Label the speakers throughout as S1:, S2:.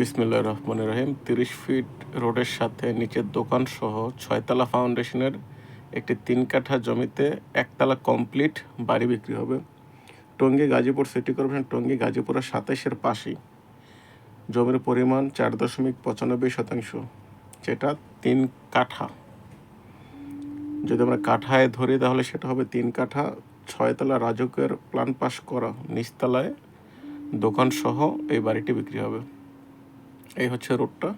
S1: বিসমিল্লা রহমান রহিম। তিরিশ ফিট রোডের সাথে নিচের দোকান সহ ছয়তলা ফাউন্ডেশনের একটি তিন কাঠা জমিতে একতলা কমপ্লিট বাড়ি বিক্রি হবে। টঙ্গী গাজীপুর সিটি কর্পোরেশন টঙ্গী গাজীপুরের সাতাইশের পাশেই। জমির পরিমাণ চার দশমিক পঁচানব্বই শতাংশ, যেটা তিন কাঠা। যদি আমরা কাঠায় ধরি, তাহলে সেটা হবে তিন কাঠা, ছয়তলা রাজকের প্ল্যান পাস করা নিচতলায় দোকান সহ এই বাড়িটি বিক্রি হবে। এই হচ্ছে রোডটা,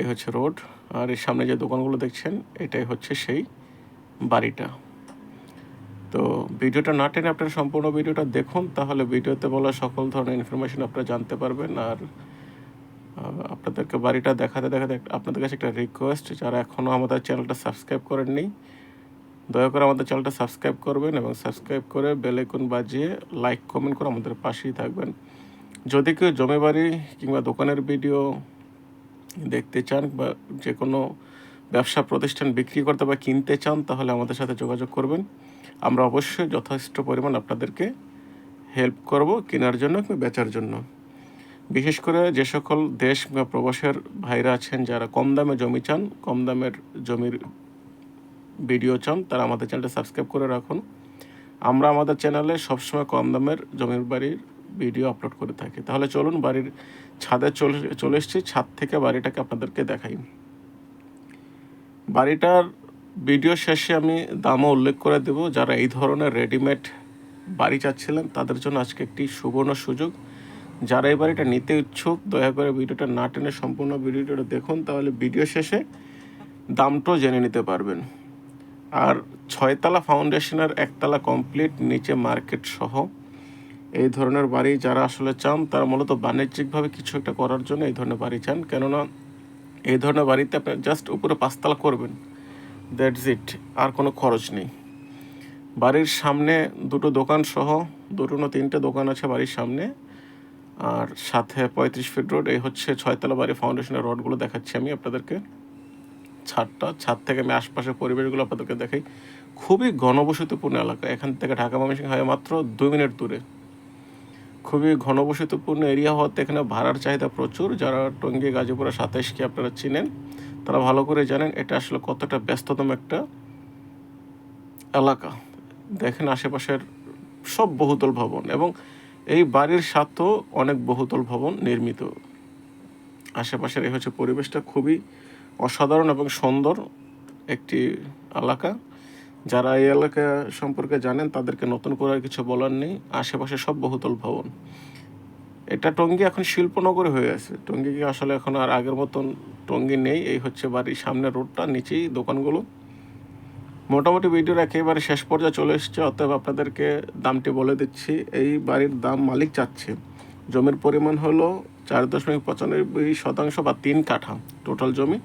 S1: এই হচ্ছে রোড, আর এর সামনে যে দোকানগুলো দেখছেন, এটাই হচ্ছে সেই বাড়িটা। তো ভিডিওটা না টেনে আপনারা সম্পূর্ণ ভিডিওটা দেখুন, তাহলে ভিডিওতে বলা সকল ধরনের ইনফরমেশন আপনারা জানতে পারবেন, আর আপনাদেরকে বাড়িটা দেখাতে দেখাতে আপনাদের কাছে একটা রিকোয়েস্ট যারা এখনও আমাদের চ্যানেলটা সাবস্ক্রাইব করেননি, দয়া করে আমাদের চ্যানেলটা সাবস্ক্রাইব করবেন এবং সাবস্ক্রাইব করে বেল বাজিয়ে লাইক কমেন্ট করে আমাদের পাশেই থাকবেন। যদি কেউ জমি বাড়ি কিংবা দোকানের ভিডিও দেখতে চান বা যে কোনো ব্যবসা প্রতিষ্ঠান বিক্রি করতে বা কিনতে চান, তাহলে আমাদের সাথে যোগাযোগ করবেন। আমরা অবশ্যই যথেষ্ট পরিমাণ আপনাদেরকে হেল্প করব কেনার জন্য কিংবা বেচার জন্য। বিশেষ করে যে সকল দেশ বা প্রবাসের ভাইরা আছেন, যারা কম দামে জমি চান, কম দামের জমির ভিডিও চান, তারা আমাদের চ্যানেলটা সাবস্ক্রাইব করে রাখুন। আমরা আমাদের চ্যানেলে সবসময় কম দামের জমির বাড়ির ভিডিও আপলোড করে থাকি। তাহলে চলুন বাড়ির ছাদে চলে চলে এসেছি। ছাদ থেকে বাড়িটাকে আপনাদেরকে দেখাই। বাড়িটার ভিডিও শেষে আমি দামও উল্লেখ করে দেব। যারা এই ধরনের রেডিমেড বাড়ি চাচ্ছিলেন, তাদের জন্য আজকে একটি সুবর্ণ সুযোগ। যারা এই বাড়িটা নিতে ইচ্ছুক, দয়া করে ভিডিওটা না টেনে সম্পূর্ণ ভিডিওটা দেখুন। তাহলে ভিডিও শেষে দামটাও জেনে নিতে পারবেন। আর ছয়তলা ফাউন্ডেশনের একতলা কমপ্লিট নিচে মার্কেট সহ এই ধরনের বাড়ি যারা আসলে চান, তারা মূলত বাণিজ্যিকভাবে কিছু একটা করার জন্য এই ধরনের বাড়ি চান। কেননা এই ধরনের বাড়িতে আপনি জাস্ট উপরে পাঁচতলা করবেন। দ্যাটস ইট আর কোনো খরচ নেই। বাড়ির সামনে দুটো দোকান সহ, দুটো না তিনটে দোকান আছে বাড়ির সামনে। আর সাথে পঁয়ত্রিশ ফিট রোড এই হচ্ছে ছয়তলা বাড়ি ফাউন্ডেশনের রোডগুলো দেখাচ্ছি আমি আপনাদেরকে। ছাদটা, ছাদ থেকে আমি আশপাশের পরিবেশগুলো আপনাদেরকে দেখাই। খুবই ঘনবসতিপূর্ণ এলাকা। এখান থেকে ঢাকা ময়মনসিংহ হয় মাত্র দুই মিনিট দূরে। খুবই ঘনবসতিপূর্ণ এরিয়া হওয়াতে এখানে ভাড়ার চাহিদা প্রচুর। যারা টঙ্গী, গাজীপুরের সাতাইশকে আপনারা চিনেন, তারা ভালো করে জানেন এটা আসলে কতটা ব্যস্ততম একটা এলাকা। দেখেন আশেপাশের সব বহুতল ভবন এবং এই বাড়ির সাথেও অনেক বহুতল ভবন নির্মিত। আশেপাশের এই হচ্ছে পরিবেশটা খুবই অসাধারণ এবং সুন্দর একটি এলাকা। যারা এই এলাকা সম্পর্কে জানেন, তাদেরকে নতুন করে কিছু বলার নেই। আশেপাশে সব বহুতল ভবন। এটা টঙ্গী এখন শিল্পনগরী হয়ে আছে। টঙ্গী কি আসলে এখন আর আগের মতন টঙ্গী নেই? এই হচ্ছে বাড়ির সামনে রোডটা, নিচেই দোকানগুলো। মোটামুটি ভিডিওর একেবারে শেষ পর্যায়ে চলে এসেছে। অতএব আপনাদেরকে দামটি বলে দিচ্ছি। এই বাড়ির দাম মালিক চাচ্ছে। জমির পরিমাণ হলো চার দশমিক পঁচানব্বই শতাংশ বা তিন কাঠা টোটাল জমি।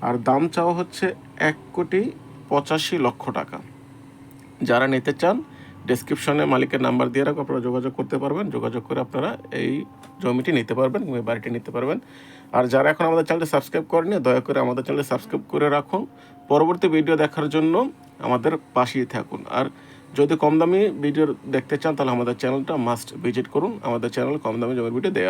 S1: আর দাম চাওয়া হচ্ছে এক কোটি পঁচাশি লক্ষ টাকা। যারা নিতে চান ডেসক্রিপশনে মালিকের নাম্বার দিয়ে রাখো, আপনারা যোগাযোগ করতে পারবেন। যোগাযোগ করে আপনারা এই জমিটি নিতে পারবেন, কিংবা বাড়িটি নিতে পারবেন। আর যারা এখন আমাদের চ্যানেলটি সাবস্ক্রাইব করেনি দয়া করে আমাদের চ্যানেলটি সাবস্ক্রাইব করে রাখুন। পরবর্তী ভিডিও দেখার জন্য আমাদের পাশেই থাকুন। আর যদি কম দামি ভিডিও দেখতে চান, তাহলে আমাদের চ্যানেলটা মাস্ট ভিজিট করুন। আমাদের চ্যানেল কম দামি জমির ভিডিও দেওয়া